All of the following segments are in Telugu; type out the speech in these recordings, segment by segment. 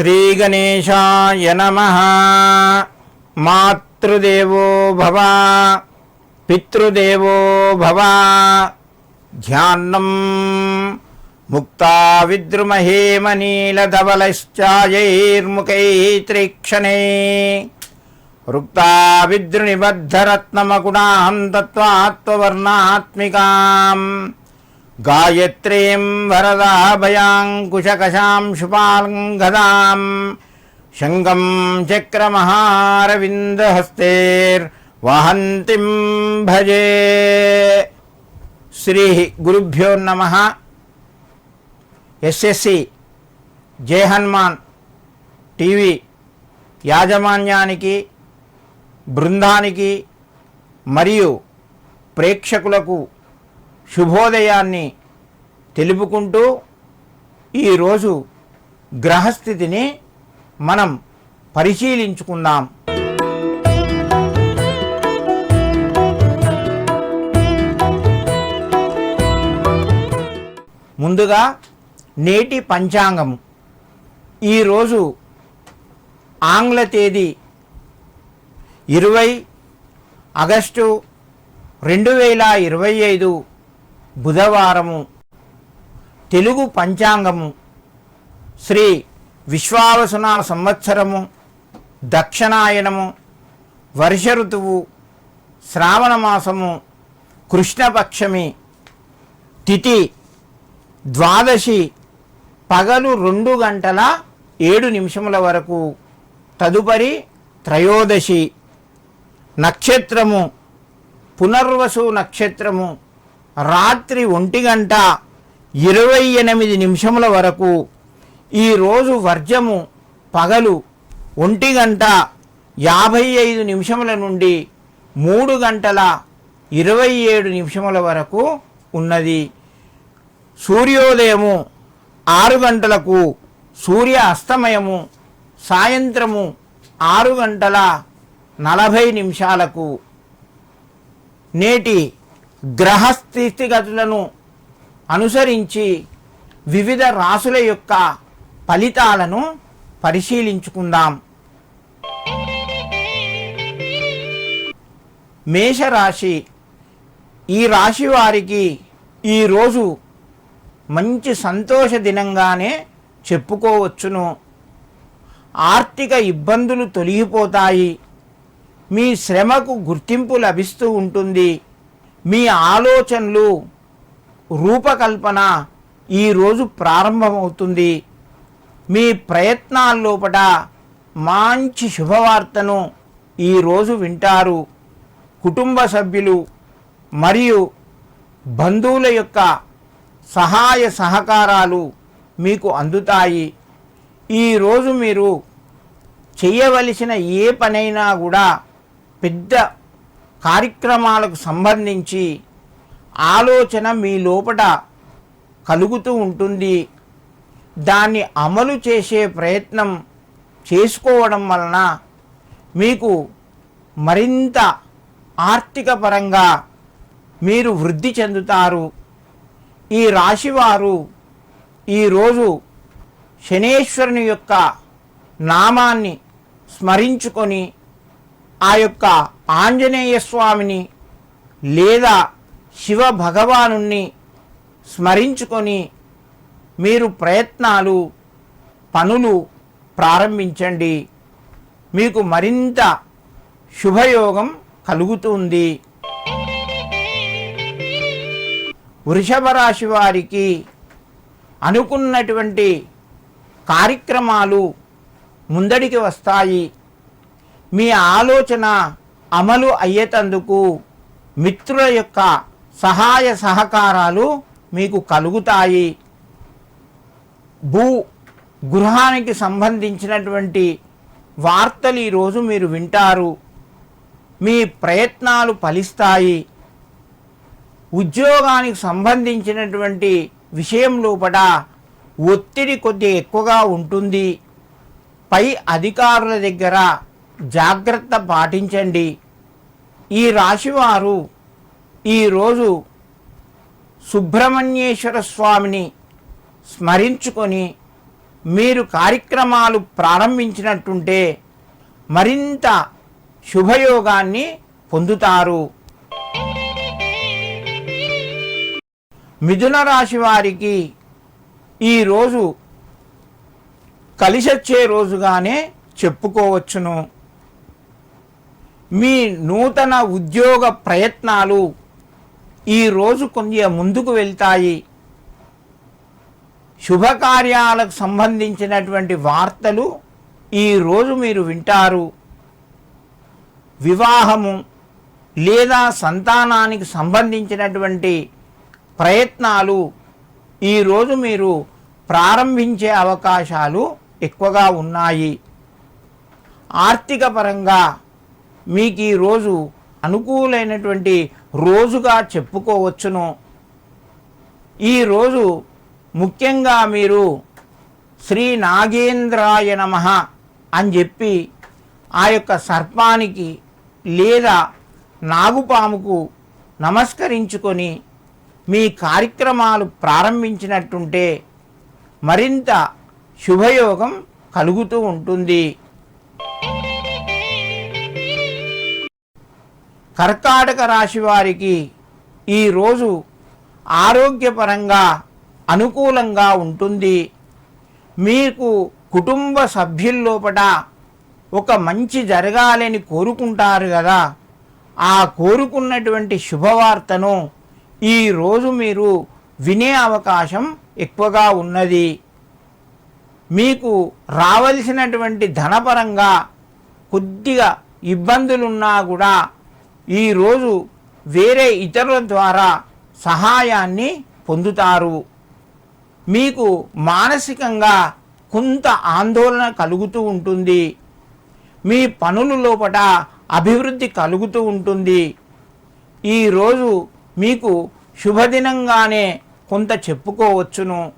శ్రీగణేశాయ నమ. మాతృదేవో భవ పితృదేవో భవ. ధ్యానం ముక్తా విద్రుమహేమనీలధవలశ్చాయైర్ముఖైత్రీక్షణే రుక్తా విద్రునిబద్ధరత్నమగుణాం తత్వాత్వర్ణాత్మికాం గాయత్రీం వరదాభయాంకుశకశాం శుపాలంగదాం శంగం చక్రమహారవిందహస్తేర్వహంతిం భజే. శ్రీ గురుభ్యో నమ. ఎస్ఎస్సి జయ హనుమాన్ టీవీ యాజమాన్యానికి బృందానికి మరియు ప్రేక్షకులకు శుభోదయాన్ని తెలుపుకుంటూ ఈరోజు గ్రహస్థితిని మనం పరిశీలించుకుందాం. ముందుగా నేటి పంచాంగము. ఈరోజు ఆంగ్ల తేదీ ఇరవై ఆగస్టు రెండు వేల ఇరవై ఐదు బుధవారము తెలుగు పంచాంగము శ్రీ విశ్వావసున సంవత్సరము దక్షిణాయనము వర్ష ఋతువు శ్రావణ మాసము కృష్ణపక్షమి తిథి ద్వాదశి పగలు రెండు గంటల ఏడు నిమిషముల వరకు తదుపరి త్రయోదశి నక్షత్రము పునర్వసు నక్షత్రము రాత్రి ఒంటి గంట ఇరవై ఎనిమిది నిమిషముల వరకు ఈరోజు వర్జము పగలు ఒంటి గంట యాభై ఐదు నిమిషముల నుండి మూడు గంటల ఇరవై ఏడు నిమిషముల వరకు ఉన్నది. సూర్యోదయము ఆరు గంటలకు సూర్య అస్తమయము సాయంత్రము ఆరు గంటల నలభై నిమిషాలకు. నేటి గ్రహ స్థితిగతులను అనుసరించి వివిధ రాసుల యొక్క ఫలితాలను పరిశీలించుకుందాం. మేషరాశి. ఈ రాశి వారికి ఈరోజు మంచి సంతోష దినంగానే చెప్పుకోవచ్చును. ఆర్థిక ఇబ్బందులు తొలగిపోతాయి. మీ శ్రమకు గుర్తింపు లభిస్తూ ఉంటుంది. మీ ఆలోచనలు రూపకల్పన ఈరోజు ప్రారంభమవుతుంది. మీ ప్రయత్నాల్లోపట మంచి శుభవార్తను ఈరోజు వింటారు. కుటుంబ సభ్యులు మరియు బంధువుల యొక్క సహాయ సహకారాలు మీకు అందుతాయి. ఈరోజు మీరు చేయవలసిన ఏ పనైనా కూడా పెద్ద కార్యక్రమాలకు సంబంధించి ఆలోచన మీ లోపట కలుగుతూ ఉంటుంది. దాన్ని అమలు చేసే ప్రయత్నం చేసుకోవడం వలన మీకు మరింత ఆర్థిక పరంగా మీరు వృద్ధి చెందుతారు. ఈ రాశివారు ఈరోజు శనేశ్వరుని యొక్క నామాన్ని స్మరించుకొని ఆ యొక్క ఆంజనేయ స్వామిని లేదా శివ భగవాను స్మరించుకొని మీరు ప్రయత్నాలు పనులు ప్రారంభించండి. మీకు మరింత శుభయోగం కలుగుతుంది. వృషభ రాశి వారికి అనుకున్నటువంటి కార్యక్రమాలు ముందడికి వస్తాయి. మీ ఆలోచన అమలు అయ్యేటందుకు మిత్రుల యొక్క సహాయ సహకారాలు మీకు కలుగుతాయి. భూ గృహానికి సంబంధించినటువంటి వార్తలు ఈరోజు మీరు వింటారు. మీ ప్రయత్నాలు ఫలిస్తాయి. ఉద్యోగానికి సంబంధించినటువంటి విషయం లోపల ఒత్తిడి కొద్దిగా ఎక్కువగా ఉంటుంది. పై అధికారుల దగ్గర జాగ్రత్త పాటించండి. ఈ రాశివారు ఈరోజు సుబ్రహ్మణ్యేశ్వర స్వామిని స్మరించుకొని మీరు కార్యక్రమాలు ప్రారంభించినట్టుంటే మరింత శుభయోగాన్ని పొందుతారు. మిథున రాశి వారికి ఈరోజు కలిసొచ్చే రోజుగానే చెప్పుకోవచ్చును. మీ నూతన ఉద్యోగ ప్రయత్నాలు ఈరోజు కొంచెం ముందుకు వెళ్తాయి. శుభకార్యాలకు సంబంధించినటువంటి వార్తలు ఈరోజు మీరు వింటారు. వివాహము లేదా సంతానానికి సంబంధించినటువంటి ప్రయత్నాలు ఈరోజు మీరు ప్రారంభించే అవకాశాలు ఎక్కువగా ఉన్నాయి. ఆర్థిక పరంగా మీకు ఈరోజు అనుకూలైనటువంటి రోజుగా చెప్పుకోవచ్చును. ఈరోజు ముఖ్యంగా మీరు శ్రీ నాగేంద్రాయ నమ అని చెప్పి ఆ యొక్క సర్పానికి లేదా నాగుపాముకు నమస్కరించుకొని మీ కార్యక్రమాలు ప్రారంభించినట్టుంటే మరింత శుభయోగం కలుగుతూ ఉంటుంది. కర్కాటక రాశి వారికి ఈరోజు ఆరోగ్యపరంగా అనుకూలంగా ఉంటుంది. మీకు కుటుంబ సభ్యుల్లోపట ఒక మంచి జరగాలని కోరుకుంటారు కదా. ఆ కోరుకున్నటువంటి శుభవార్తను ఈరోజు మీరు వినే అవకాశం ఎక్కువగా ఉన్నది. మీకు రావలసినటువంటి ధనపరంగా కొద్దిగా ఇబ్బందులున్నా కూడా ఈరోజు వేరే ఇతరుల ద్వారా సహాయాన్ని పొందుతారు. మీకు మానసికంగా కొంత ఆందోళన కలుగుతూ ఉంటుంది. మీ పనుల లోపట అభివృద్ధి కలుగుతూ ఉంటుంది. ఈరోజు మీకు శుభదినంగానే కొంత చెప్పుకోవచ్చును.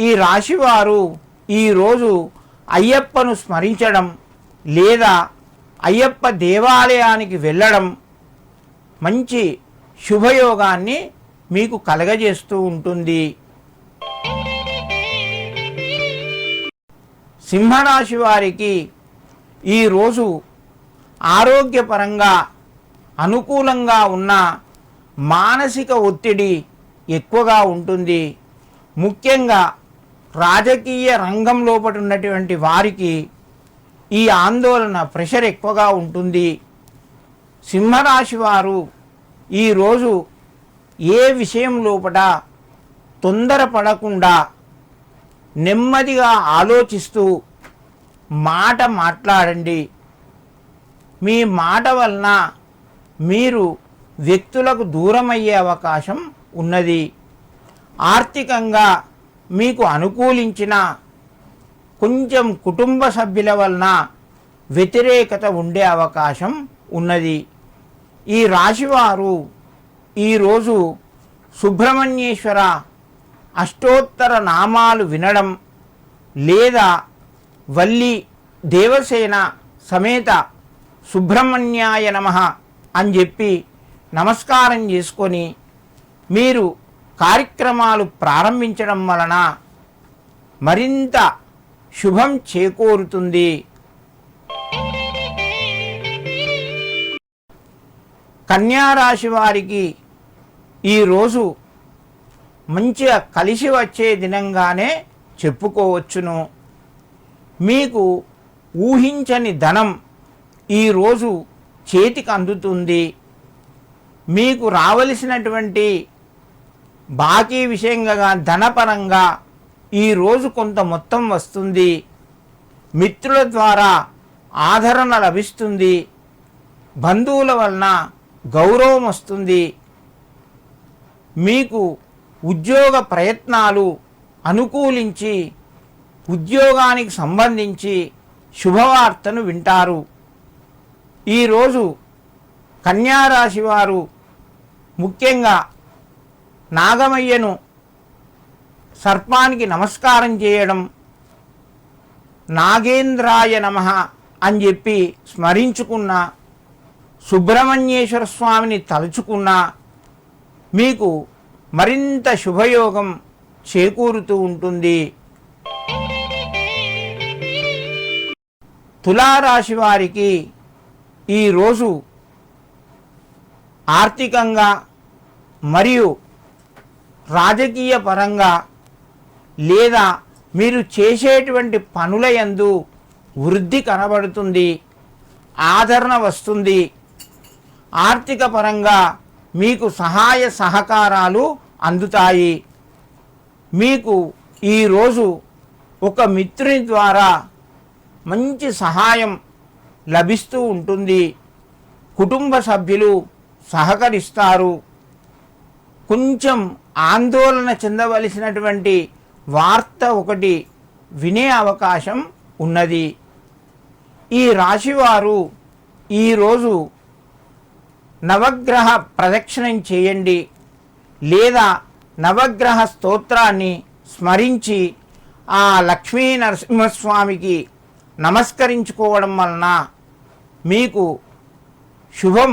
ఈ రాశివారు ఈరోజు అయ్యప్పను స్మరించడం లేదా అయ్యప్ప దేవాలయానికి వెళ్ళడం మంచి శుభయోగాన్ని మీకు కలగజేస్తూ ఉంటుంది. సింహరాశి వారికి ఈరోజు ఆరోగ్యపరంగా అనుకూలంగా ఉన్న మానసిక ఒత్తిడి ఎక్కువగా ఉంటుంది. ముఖ్యంగా రాజకీయ రంగం లోపల ఉన్నటువంటి వారికి ఈ ఆందోళన ప్రెషర్ ఎక్కువగా ఉంటుంది. సింహరాశి వారు ఈరోజు ఏ విషయం లోపల తొందరపడకుండా నెమ్మదిగా ఆలోచిస్తూ మాట మాట్లాడండి. మీ మాట వలన మీరు వ్యక్తులకు దూరమయ్యే అవకాశం ఉన్నది. ఆర్థికంగా మీకు అనుకూలించిన కొంచెం కుటుంబ సభ్యుల వలన వ్యతిరేకత ఉండే అవకాశం ఉన్నది. ఈ రాశివారు ఈరోజు సుబ్రహ్మణ్యేశ్వర అష్టోత్తర నామాలు వినడం లేదా వల్లి దేవసేన సమేత సుబ్రహ్మణ్యాయ నమ అని చెప్పి నమస్కారం చేసుకొని మీరు కార్యక్రమాలు ప్రారంభించడం వలన మరింత శుభం చేకూరుతుంది. కన్యారాశి వారికి ఈరోజు మంచిగా కలిసి వచ్చే దినంగానే చెప్పుకోవచ్చును. మీకు ఊహించని ధనం ఈరోజు చేతికి అందుతుంది. మీకు రావలసినటువంటి బాకీ విషయంగా ధనపరంగా ఈరోజు కొంత మొత్తం వస్తుంది. మిత్రుల ద్వారా ఆదరణ లభిస్తుంది. బంధువుల వలన గౌరవం వస్తుంది. మీకు ఉద్యోగ ప్రయత్నాలు అనుకూలించి ఉద్యోగానికి సంబంధించి శుభవార్తను వింటారు. ఈరోజు కన్యారాశి వారు ముఖ్యంగా నాగమయ్యను సర్పానికి నమస్కారం చేయడం నాగేంద్రాయ నమ అని చెప్పి స్మరించుకున్న సుబ్రహ్మణ్యేశ్వర స్వామిని తలుచుకున్న మీకు మరింత శుభయోగం చేకూరుతూ ఉంటుంది. తులారాశి వారికి ఈరోజు ఆర్థికంగా మరియు రాజకీయ పరంగా లేదా మీరు చేసేటువంటి పనుల యందు వృద్ధి కనబడుతుంది ఆదరణ వస్తుంది. ఆర్థిక పరంగా మీకు సహాయ సహకారాలు అందుతాయి. మీకు ఈరోజు ఒక మిత్రుని ద్వారా మంచి సహాయం లభిస్తూ ఉంటుంది. కుటుంబ సభ్యులు సహకరిస్తారు. కొంచెం ఆందోళన చెందవలసినటువంటి వార్త ఒకటి వినే అవకాశం ఉన్నది. ఈ రాశివారు ఈరోజు నవగ్రహ ప్రదక్షిణం చేయండి లేదా నవగ్రహ స్తోత్రాన్ని స్మరించి ఆ లక్ష్మీ నరసింహస్వామికి నమస్కరించుకోవడం వలన మీకు శుభం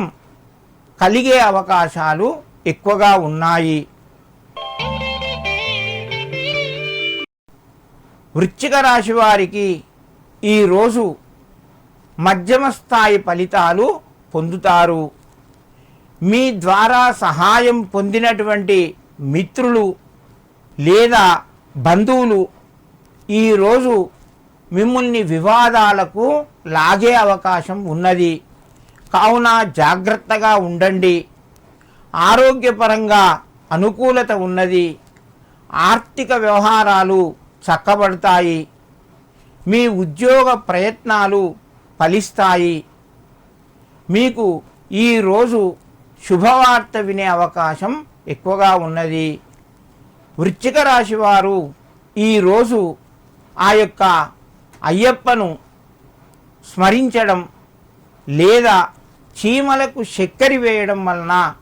కలిగే అవకాశాలు ఎక్కువగా ఉన్నాయి. వృశ్చిక రాశి వారికి ఈరోజు మధ్యమ స్థాయి ఫలితాలు పొందుతారు. మీ ద్వారా సహాయం పొందినటువంటి మిత్రులు లేదా బంధువులు ఈరోజు మిమ్మల్ని వివాదాలకు లాగే అవకాశం ఉన్నది. కావున జాగ్రత్తగా ఉండండి. ఆరోగ్యపరంగా అనుకూలత ఉన్నది. ఆర్థిక వ్యవహారాలు చక్కబడతాయి. మీ ఉద్యోగ ప్రయత్నాలు ఫలిస్తాయి. మీకు ఈరోజు శుభవార్త వినే అవకాశం ఎక్కువగా ఉన్నది. వృశ్చిక రాశి వారు ఈరోజు ఆ యొక్క అయ్యప్పను స్మరించడం లేదా చీమలకు చక్కెర వేయడం వలన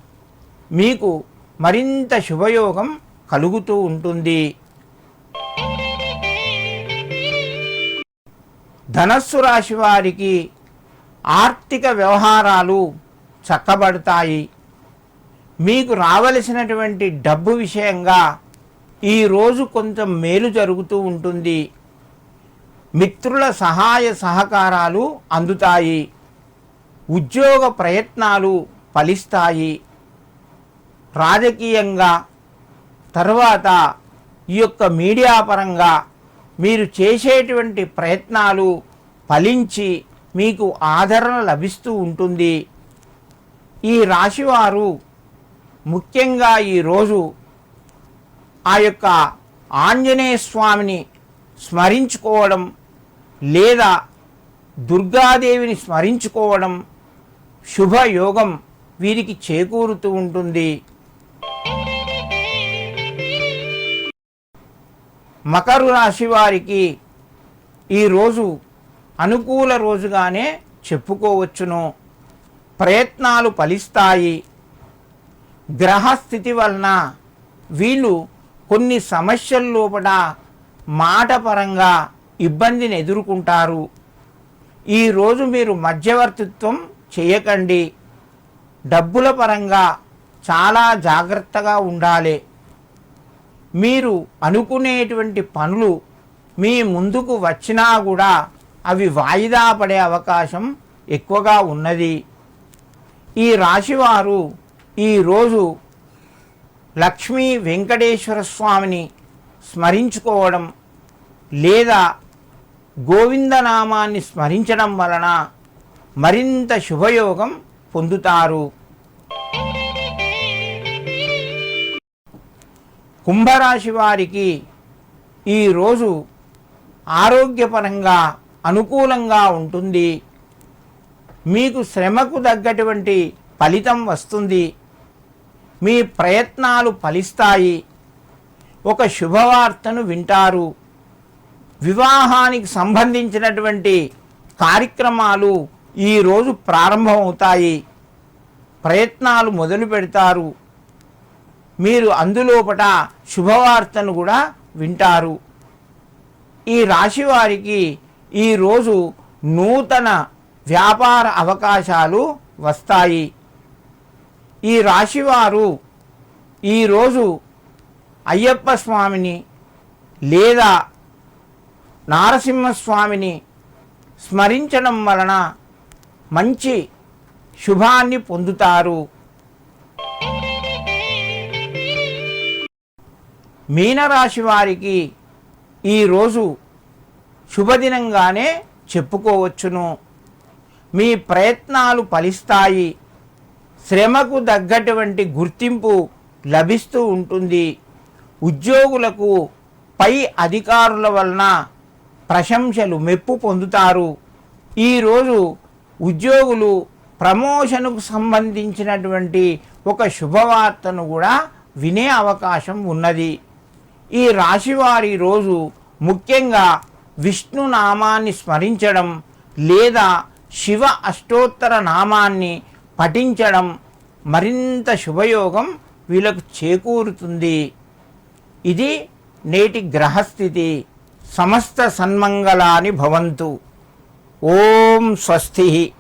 మీకు మరింత శుభయోగం కలుగుతూ ఉంటుంది. ధనస్సు రాశి వారికి ఆర్థిక వ్యవహారాలు చక్కబడతాయి. మీకు రావలసినటువంటి డబ్బు విషయంగా ఈరోజు కొంచెం మేలు జరుగుతూ ఉంటుంది. మిత్రుల సహాయ సహకారాలు అందుతాయి. ఉద్యోగ ప్రయత్నాలు ఫలిస్తాయి. రాజకీయంగా తర్వాత ఈ యొక్క మీడియా పరంగా మీరు చేసేటువంటి ప్రయత్నాలు ఫలించి మీకు ఆదరణ లభిస్తూ ఉంటుంది. ఈ రాశివారు ముఖ్యంగా ఈరోజు ఆ యొక్క ఆంజనేయ స్వామిని స్మరించుకోవడం లేదా దుర్గాదేవిని స్మరించుకోవడం శుభయోగం వీరికి చేకూరుతూ ఉంటుంది. మకరు రాశి వారికి ఈరోజు అనుకూల రోజుగానే చెప్పుకోవచ్చును. ప్రయత్నాలు ఫలిస్తాయి. గ్రహస్థితి వలన వీళ్ళు కొన్ని సమస్యల లోపల మాటపరంగా ఇబ్బందిని ఎదుర్కొంటారు. ఈరోజు మీరు మధ్యవర్తిత్వం చేయకండి. డబ్బుల పరంగా చాలా జాగ్రత్తగా ఉండాలి. మీరు అనుకునేటువంటి పనులు మీ ముందుకు వచ్చినా కూడా అవి వాయిదా పడే అవకాశం ఎక్కువగా ఉన్నది. ఈ రాశివారు ఈరోజు లక్ష్మీ వెంకటేశ్వర స్వామిని స్మరించుకోవడం లేదా గోవిందనామాన్ని స్మరించడం వలన మరింత శుభయోగం పొందుతారు. కుంభరాశి వారికి ఈరోజు ఆరోగ్యపరంగా అనుకూలంగా ఉంటుంది. మీకు శ్రమకు తగ్గటువంటి ఫలితం వస్తుంది. మీ ప్రయత్నాలు ఫలిస్తాయి. ఒక శుభవార్తను వింటారు. వివాహానికి సంబంధించినటువంటి కార్యక్రమాలు ఈరోజు ప్రారంభమవుతాయి. ప్రయత్నాలు మొదలు పెడతారు. మీరు అందులోపట శుభవార్తను కూడా వింటారు. ఈ రాశి వారికి ఈరోజు నూతన వ్యాపార అవకాశాలు వస్తాయి. ఈ రాశివారు ఈరోజు అయ్యప్ప స్వామిని లేదా నారసింహస్వామిని స్మరించడం వలన మంచి శుభాన్ని పొందుతారు. మీనరాశి వారికి ఈరోజు శుభదినంగానే చెప్పుకోవచ్చును. మీ ప్రయత్నాలు ఫలిస్తాయి. శ్రమకు తగ్గటువంటి గుర్తింపు లభిస్తూ ఉంటుంది. ఉద్యోగులకు పై అధికారుల వలన ప్రశంసలు మెప్పు పొందుతారు. ఈరోజు ఉద్యోగులు ప్రమోషన్కు సంబంధించినటువంటి ఒక శుభవార్తను కూడా వినే అవకాశం ఉన్నది. ఈ రాశివారి రోజు ముఖ్యంగా విష్ణు నామాన్ని స్మరించడం లేదా శివ అష్టోత్తర నామాన్ని పఠించడం మరింత శుభయోగం వీళ్ళకు చేకూరుతుంది. ఇది నేటి గ్రహస్థితి. సమస్త సన్మంగళాని భవంతు. ఓం స్వస్తి.